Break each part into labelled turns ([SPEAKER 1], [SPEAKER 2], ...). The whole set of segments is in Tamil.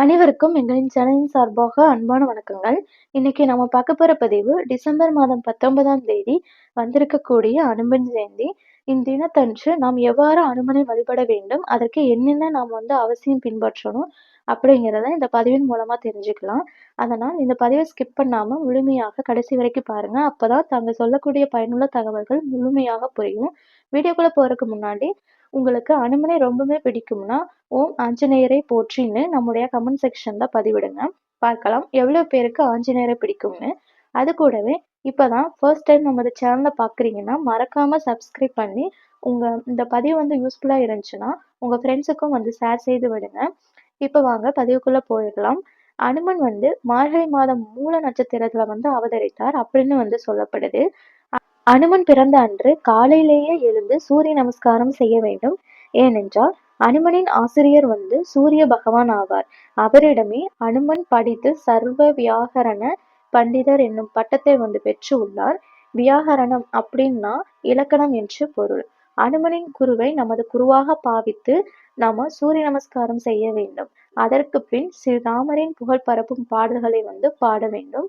[SPEAKER 1] அனைவருக்கும் எங்களின் சேனலின் சார்பாக அன்பான வணக்கங்கள். இன்னைக்கு நம்ம பார்க்க போற பதிவு டிசம்பர் மாதம் 19ஆம் தேதி வந்திருக்கக்கூடிய அனுமன் ஜெயந்தி. இத்தினத்தன்று நாம் எவ்வாறு அனுமனை வழிபட வேண்டும், அதற்கு என்னென்ன நாம் வந்து அவசியம் பின்பற்றணும் அப்படிங்கிறத இந்த பதிவின் மூலமா தெரிஞ்சுக்கலாம். அதனால் இந்த பதிவை ஸ்கிப் பண்ணாம முழுமையாக கடைசி வரைக்கும் பாருங்க. அப்பதான் தாங்க சொல்லக்கூடிய பயனுள்ள தகவல்கள் முழுமையாக புரியும். வீடியோக்குள்ள போறதுக்கு முன்னாடி உங்களுக்கு அனுமனை ரொம்பவே பிடிக்கும்னா, ஓம் ஆஞ்சநேயரை போற்றின்னு நம்முடைய கமெண்ட் செக்ஷன்ல பதிவிடுங்க. பார்க்கலாம் எவ்வளவு பேருக்கு ஆஞ்சநேயரை பிடிக்கும்னு. அது கூடவே இப்பதான் ஃபர்ஸ்ட் டைம் நம்ம சேனலை பார்க்குறீங்கன்னா, மறக்காம சப்ஸ்கிரைப் பண்ணி உங்க இந்த பதிவு வந்து யூஸ்ஃபுல்லாக இருந்துச்சுன்னா, உங்க ஃப்ரெண்ட்ஸுக்கும் வந்து ஷேர் செய்து விடுங்க. இப்போ வாங்க பதிவுக்குள்ளே போயிடலாம். அனுமன் வந்து மார்கழி மாதம் மூல நட்சத்திரத்தில் வந்து அவதரித்தார் அப்படின்னு வந்து சொல்லப்படுது. அனுமன் பிறந்த அன்று காலையிலேயே எழுந்து சூரிய நமஸ்காரம் செய்ய வேண்டும். ஏனென்றால் அனுமனின் ஆசிரியர் வந்து சூரிய பகவான் ஆவார். அவரிடமே அனுமன் படித்து சர்வ வியாகரண பண்டிதர் என்னும் பட்டத்தை வந்து பெற்று உள்ளார். வியாகரணம் அப்படின்னா இலக்கணம் என்று பொருள். அனுமனின் குருவை நமது குருவாக பாவித்து நாம சூரிய நமஸ்காரம் செய்ய வேண்டும். அதற்கு பின் ஸ்ரீராமரின் புகழ் பரப்பும் பாடல்களை வந்து பாட வேண்டும்.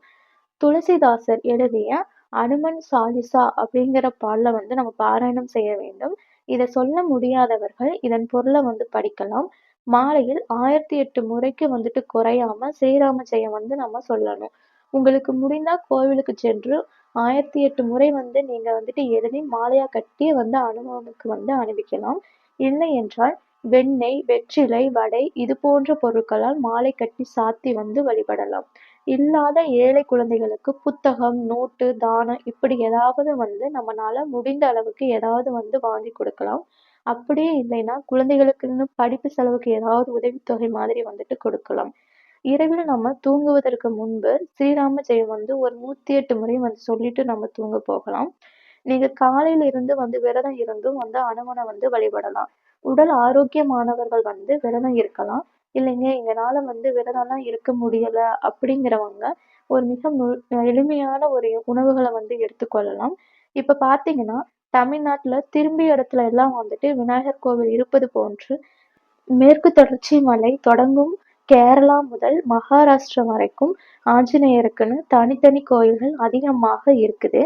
[SPEAKER 1] துளசிதாசர் எழுதிய அனுமன் சாலிசா அப்படிங்கிற பாடலை வந்து நம்ம பாராயணம் செய்ய வேண்டும். இதை சொல்ல முடியாதவர்கள் இதன் பொருளை வந்து படிக்கலாம். மாலையில் ஆயிரத்தி எட்டு முறைக்கு வந்துட்டு குறையாம ஸ்ரீராம ஜெயம் வந்து நம்ம சொல்லணும். உங்களுக்கு முடிந்தா கோவிலுக்கு சென்று ஆயிரத்தி எட்டு முறை வந்து நீங்க வந்துட்டு எழுதி மாலையா கட்டி வந்து அனுமனுக்கு வந்து அனுப்பிக்கலாம் இல்லை என்றால் வெண்ணெய், வெற்றிலை, வடை இது போன்ற பொருட்களால் மாலை கட்டி சாத்தி வந்து வழிபடலாம். இல்லாத ஏழை குழந்தைகளுக்கு புத்தகம், நோட்டு, தானம் இப்படி ஏதாவது வந்து நம்மனால முடிந்த அளவுக்கு ஏதாவது வந்து வாங்கி கொடுக்கலாம். அப்படியே இல்லைன்னா குழந்தைகளுக்குன்னு படிப்பு செலவுக்கு ஏதாவது உதவித்தொகை மாதிரி வந்துட்டு கொடுக்கலாம். இரவில் நம்ம தூங்குவதற்கு முன்பு ஸ்ரீராம ஜெயம் வந்து ஒரு நூத்தி எட்டு முறை வந்து சொல்லிட்டு நம்ம தூங்க போகலாம். நீங்க காலையில இருந்து வந்து விரதம் இருந்தும் வந்து அனுமனை வந்து வழிபடலாம். உடல் ஆரோக்கியமானவர்கள் வந்து விரதம் இருக்கலாம். இல்லைங்க எங்களால் வந்து விரதம்லாம் இருக்க முடியல அப்படிங்கிறவங்க ஒரு மிக மு எளிமையான ஒரு உணவுகளை வந்து எடுத்துக்கொள்ளலாம். இப்ப பார்த்தீங்கன்னா தமிழ்நாட்டுல திரும்பிய இடத்துல எல்லாம் வந்துட்டு விநாயகர் கோவில் இருப்பது போன்று மேற்கு தொடர்ச்சி மலை தொடங்கும் கேரளா முதல் மகாராஷ்டிரம் வரைக்கும் ஆஞ்சநேயருக்குன்னு தனித்தனி கோயில்கள் அதிகமாக இருக்குது.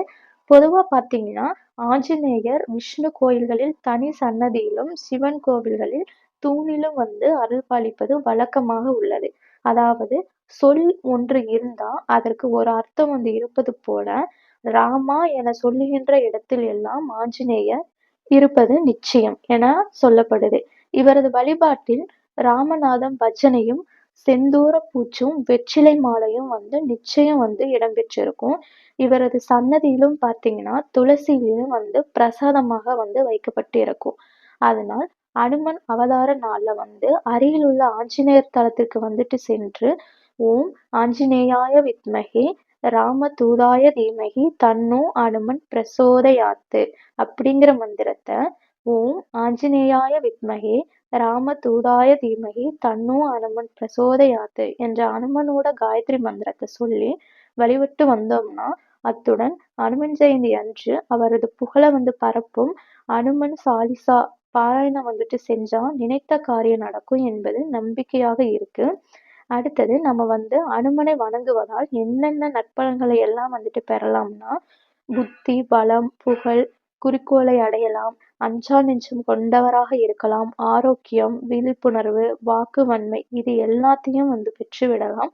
[SPEAKER 1] பொதுவா பார்த்தீங்கன்னா ஆஞ்சநேயர் விஷ்ணு கோயில்களில் தனி சன்னதியிலும், சிவன் கோவில்களில் தூணிலும் வந்து அருள்பாலிப்பது வழக்கமாக உள்ளது. அதாவது சொல் ஒன்று இருந்தா அதற்கு ஒரு அர்த்தம் வந்து இருப்பது போல ராமா என சொல்லுகின்ற இடத்தில் எல்லாம் ஆஞ்சநேயர் இருப்பது நிச்சயம் என சொல்லப்படுது. இவரது வழிபாட்டில் ராமநாதம் பஜனையும், செந்தூர பூச்சும், வெற்றிலை மாலையும் வந்து நிச்சயம் வந்து இடம்பெற்றிருக்கும். இவரது சன்னதியிலும் பார்த்தீங்கன்னா துளசியிலும் வந்து பிரசாதமாக வந்து வைக்கப்பட்டு இருக்கும். அதனால் அனுமன் அவதார நாள்ல வந்து அருகில் உள்ள ஆஞ்சநேயர் தலத்திற்கு வந்துட்டு சென்று ஓம் ஆஞ்சநேயாய வித்மகே ராமதூதாய தீமகி தன்னோ அனுமன் பிரசோதயாத்து அப்படிங்கிற மந்திரத்தை ஓம் ஆஞ்சநேயாய வித்மகே ராமதூதாய தீமகி தன்னோ அனுமன் பிரசோதயாத்து என்ற அனுமனோட காயத்ரி மந்திரத்தை சொல்லி வழிபட்டு வந்தோம்னா அத்துடன் அனுமன் ஜெயந்தி அன்று அவரது புகழை வந்து பரப்பும் அனுமன் சாலிசா பாராயணம் வந்துட்டு செஞ்சா நினைத்த காரியம் நடக்கும் என்பது நம்பிக்கையாக இருக்கு. அடுத்தது நம்ம வந்து அனுமனை வணங்குவதால் என்னென்ன நற்பலன்களை எல்லாம் வந்துட்டு பெறலாம்னா புத்தி, பலம், புகழ், குறிக்கோளை அடையலாம், அஞ்சா நெஞ்சம் கொண்டவராக இருக்கலாம், ஆரோக்கியம், விழிப்புணர்வு, வாக்கு வன்மை இது எல்லாத்தையும் வந்து பெற்றுவிடலாம்.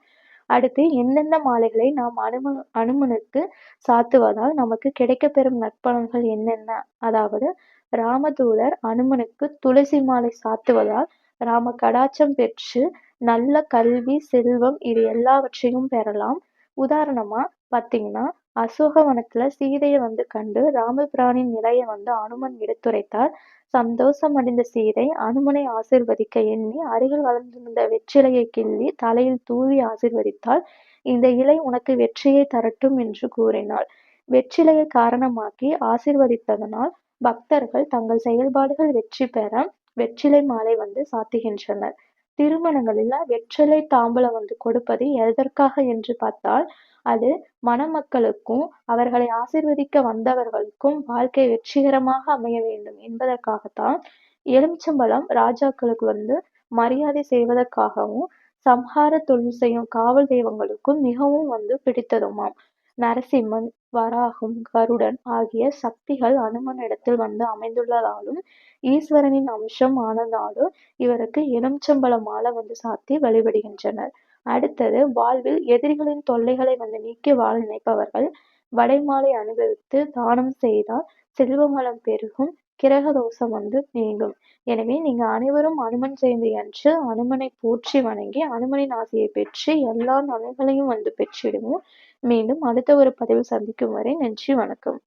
[SPEAKER 1] அடுத்து எந்தெந்த மாலைகளை நாம் அனும அனுமனுக்கு சாத்துவதால் நமக்கு கிடைக்கப்பெறும் நற்பலன்கள் என்னென்ன அதாவது ராமதூதர் அனுமனுக்கு துளசி மாலை சாத்துவதால் ராம கடாட்சம் பெற்று நல்ல கல்வி, செல்வம் இது எல்லாவற்றையும் பெறலாம். உதாரணமா பார்த்தீங்கன்னா அசோகவனத்துல சீதையை வந்து கண்டு ராமபிரானின் நிலையை வந்து அனுமன் எடுத்துரைத்தார். சந்தோஷமடைந்த சீதை அனுமனை ஆசிர்வதிக்க எண்ணி அருகில் வளர்ந்திருந்த வெற்றிலையை கிள்ளி தலையில் தூவி ஆசிர்வதித்தாள் இந்த இலை உனக்கு வெற்றியை தரட்டும் என்று கூறினாள். வெற்றிலையை காரணமாக்கி ஆசிர்வதித்ததனால் பக்தர்கள் தங்கள் செயல்பாடுகள் வெற்றி பெற வெற்றிலை மாலை வந்து சாத்துகின்றனர். திருமணங்களில் வெற்றிலை தாம்பூலம் வந்து கொடுப்பது எதற்காக என்று பார்த்தால் அது மணமக்களுக்கும் அவர்களை ஆசீர்வதிக்க வந்தவர்களுக்கும் வாழ்க்கை வெற்றிகரமாக அமைய வேண்டும் என்பதற்காகத்தான். எலுமிச்சம்பழம் ராஜாக்களுக்கு வந்து மரியாதை செய்வதற்காகவும், சம்ஹார தொழில் செய்யும் காவல் தெய்வங்களுக்கும் மிகவும் வந்து பிடித்ததுமாம். நரசிம்மன், வராகம், கருடன் ஆகிய சக்திகள் அனுமனிடத்தில் வந்து அமைந்துள்ளதாலும், ஈஸ்வரனின் அம்சம் ஆனதாலும் இவருக்கு எலுமிச்சம்பழ மாலை வந்து சாத்தி வழிபடுகின்றனர். அடுத்தது வாழ்வில் எதிரிகளின் தொல்லைகளை வந்து நீக்கி வாழ நினைப்பவர்கள் வடைமாலை அனுபவித்து தானம் செய்தால் செல்வமலம் பெருகும், கிரக தோஷம் வந்து நீங்கும். எனவே நீங்க அனைவரும் அனுமன் ஜெயந்தி அன்று அனுமனை போற்றி வணங்கி அனுமனின் ஆசையை பெற்று எல்லா நலன்களையும் வந்து பெற்றிடுவோம். மீண்டும் அடுத்த ஒரு பதிவில் சந்திக்கும் வரை நன்றி வணக்கம்.